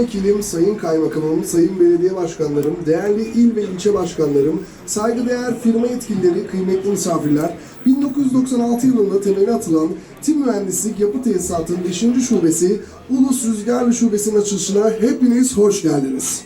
vekilim, sayın kaymakamım, sayın belediye başkanlarım, değerli il ve ilçe başkanlarım, saygıdeğer firma yetkilileri, kıymetli misafirler, 1996 yılında temeli atılan Tim Mühendislik Yapı Tesisatı'nın 5. şubesi Ulus Rüzgarlı Şubesi'nin açılışına hepiniz hoş geldiniz.